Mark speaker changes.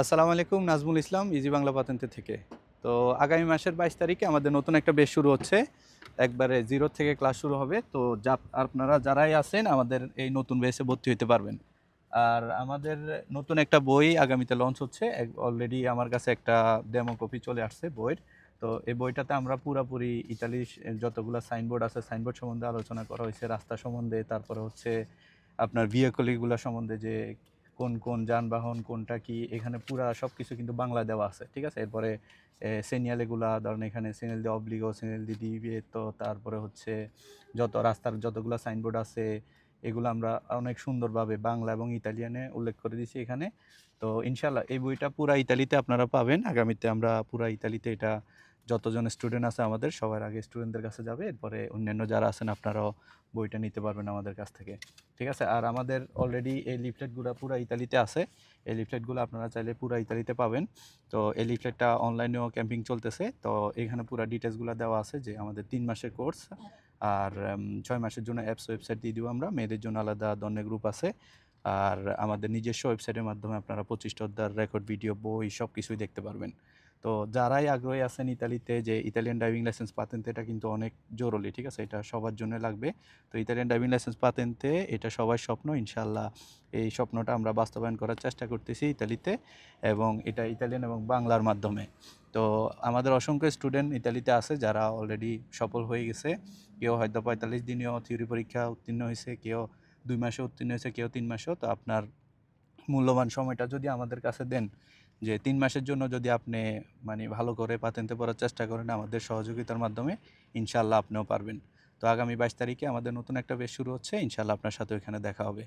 Speaker 1: আসসালামু আলাইকুম, নাজমুল ইসলাম ইজি বাংলা পাতেন্তে থেকে। তো আগামী মাসের বাইশ তারিখে আমাদের নতুন একটা বেশ শুরু হচ্ছে। একবারে জিরো থেকে ক্লাস শুরু হবে। তো যা, আপনারা যারাই আছেন, আমাদের এই নতুন বেসে ভর্তি হতে পারবেন। আর আমাদের নতুন একটা বই আগামীতে লঞ্চ হচ্ছে। অলরেডি আমার কাছে একটা ডেমো কপি চলে আসছে বইয়ের। তো এই বইটাতে আমরা পুরাপুরি ইতালি যতগুলো সাইনবোর্ড আছে সাইনবোর্ড সম্বন্ধে আলোচনা করা হয়েছে, রাস্তা সম্বন্ধে, তারপরে হচ্ছে আপনার ভিএকলিগুলো সম্বন্ধে যে কোন কোন যানবাহন কোনটা কি, এখানে পুরা সব কিছু কিন্তু বাংলা দেওয়া আছে, ঠিক আছে? এরপরে সিনিয়াল এগুলা, ধরেন এখানে সিনিয়াল দি অবলিগো সিনিয়াল দি ডিবিএ তো তারপরে হচ্ছে যত রাস্তার যতগুলো সাইনবোর্ড আছে, এগুলো আমরা অনেক সুন্দরভাবে বাংলা এবং ইতালিয়ানে উল্লেখ করে দিয়েছি এখানে। তো ইনশাল্লাহ এই বইটা পুরা ইতালিতে আপনারা পাবেন। আগামীতে আমরা পুরা ইতালিতে এটা যতজন স্টুডেন্ট আছে আমাদের, সবার আগে স্টুডেন্টদের কাছে যাবে। এরপরে অন্যান্য যারা আছেন, আপনারাও বইটা নিতে পারবেন আমাদের কাছ থেকে। ঠিক আছে? আর আমাদের অলরেডি এই লিফলেটগুলো পুরো ইতালিতে আছে। এই লিফলেটগুলো আপনারা চাইলে পুরো ইতালিতে পাবেন। তো এই লিফলেটটা অনলাইনেও ক্যাম্পিং চলতেছে। তো এখানে পুরো ডিটেলসগুলো দেওয়া আছে যে আমাদের তিন মাসের কোর্স আর ছয় মাসের জন্য অ্যাপস ওয়েবসাইট দিয়ে দিব আমরা। মেয়েদের জন্য আলাদা দন্যে গ্রুপ আছে। আর আমাদের নিজস্ব ওয়েবসাইটের মাধ্যমে আপনারা পঁচিশটা অধ্যায়ের রেকর্ড ভিডিও বই সব কিছুই দেখতে পারবেন। তো যারাই আগ্রহী আছেন ইতালিতে যে ইতালিয়ান ড্রাইভিং লাইসেন্স পাতেন এটা কিন্তু অনেক জরুরি, ঠিক আছে? এটা সবার জন্য লাগবে। তো ইতালিয়ান ড্রাইভিং লাইসেন্স পাতেনতে এটা সবার স্বপ্ন ইনশাল্লাহ এই স্বপ্নটা আমরা বাস্তবায়ন করার চেষ্টা করতেছি ইতালিতে এবং এটা ইতালিয়ান এবং বাংলার মাধ্যমে। তো আমাদের অসংখ্য স্টুডেন্ট ইতালিতে আছে যারা অলরেডি সফল হয়ে গেছে। কেউ হয়তো পঁয়তাল্লিশ দিনেও থিওরি পরীক্ষা উত্তীর্ণ হয়েছে, কেউ দুই মাসে উত্তীর্ণ হয়েছে, কেউ তিন মাসেও। তো আপনার মূল্যবান সময়টা যদি আমাদের কাছে দেন যে তিন মাসের জন্য যদি আপনি মানে ভালো করে পাতেন্তে পড়ার চেষ্টা করেন আমাদের সহযোগিতার মাধ্যমে ইনশাল্লাহ আপনিও পারবেন। তো আগামী বাইশ তারিখে আমাদের নতুন একটা বেশ শুরু হচ্ছে ইনশাল্লাহ আপনার সাথে ওইখানে দেখা হবে।